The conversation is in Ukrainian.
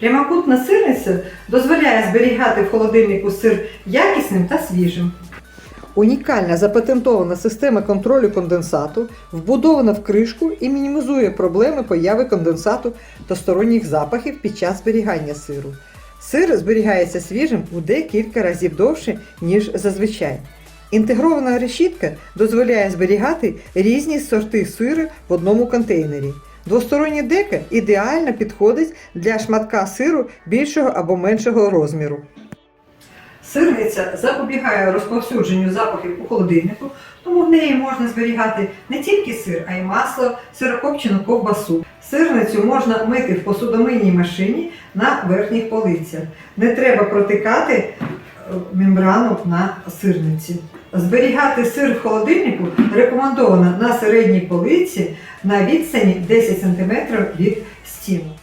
Прямокутна сирниця дозволяє зберігати в холодильнику сир якісним та свіжим. Унікальна запатентована система контролю конденсату вбудована в кришку і мінімізує проблеми появи конденсату та сторонніх запахів під час зберігання сиру. Сир зберігається свіжим у декілька разів довше, ніж зазвичай. Інтегрована решітка дозволяє зберігати різні сорти сиру в одному контейнері. Двостороння дека ідеально підходить для шматка сиру більшого або меншого розміру. Сирниця запобігає розповсюдженню запахів у холодильнику, тому в неї можна зберігати не тільки сир, а й масло, сирокопчену ковбасу. Сирницю можна мити в посудомийній машині на верхніх полицях. Не треба протикати е, мембрану на сирниці. Зберігати сир в холодильнику рекомендовано на середній полиці на відстані 10 см від стіну.